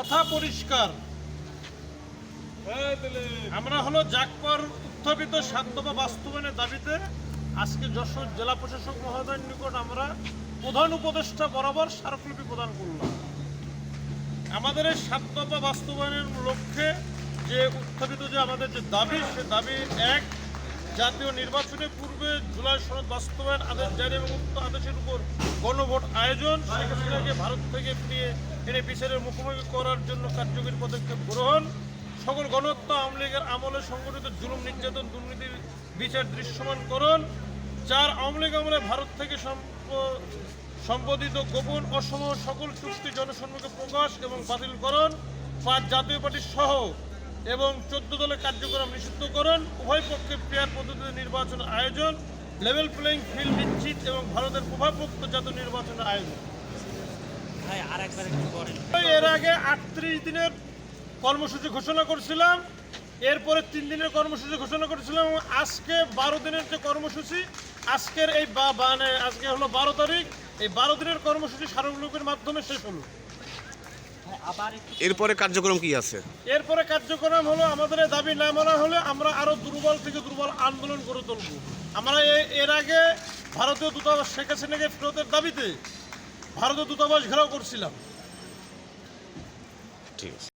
কথা পরিষ্কার। আমরা হলো জাকপর উত্থাপিত শান্তবা বাস্তবায়নের দাবিতে আজকে যশোর জেলা প্রশাসক মহোদয়ের নিকট আমরা প্রধান উপদেষ্টা বরাবর স্মারকলিপি প্রদান করলাম। আমাদের এই শান্তবা বাস্তবায়নের লক্ষ্যে যে উত্থাপিত যে আমাদের যে দাবি, সে দাবি এক জাতীয় নির্বাচনের পূর্বে জুলাই সনদ বাস্তবায়ন আদেশ জারি এবং উক্ত আদেশের উপর গণভোট আয়োজন। শেখ হাসিনাকে ভারত থেকে ফিরিয়ে এনে বিচারের মুখোমুখি করার জন্য কার্যকরী পদক্ষেপ গ্রহণ। সকল গণহত্যা আওয়ামী লীগের আমলে সংগঠিত জুলুম, নির্যাতন, দুর্নীতির বিচার দৃশ্যমানকরণ চার আওয়ামী লীগ আমলে ভারত থেকে সম্প- সম্পাদিত গোপন অসম সকল চুক্তি জনসম্মুখে প্রকাশ এবং বাতিলকরণ পাঁচ জাতীয় পার্টি সহ এবং চোদ্দ দলের কার্যক্রম নিষিদ্ধকরণ উভয় পক্ষে পেয়ার পদ্ধতিতে নির্বাচন আয়োজন। লেভেল প্লেইং ফিল্ড নিশ্চিত এবং ভারতের প্রভাবমুক্ত জাতীয় নির্বাচনের আয়োজন। এর আগে আটত্রিশ দিনের কর্মসূচি ঘোষণা করেছিলাম। এরপরে তিন দিনের কর্মসূচি ঘোষণা করেছিলাম এবং আজকে বারো দিনের যে কর্মসূচি আজকের এই বা- মানে আজকে হলো বারো তারিখ। এই বারো দিনের কর্মসূচি সার্বলোকের মাধ্যমে শেষ হলো। এরপরে কার্যক্রম কি আছে? এরপরে কার্যক্রম হলো আমাদের দাবি না মানা হলে আমরা আরও দুর্বল থেকে দুর্বল আন্দোলন গড়ে তুলব। আমরা এ- এর আগে ভারতীয় দূতাবাস শেখ হাসিনাকে ফেরতের দাবিতে ভারতীয় দূতাবাস ঘেরাও করছিলাম। ঠিক আছে।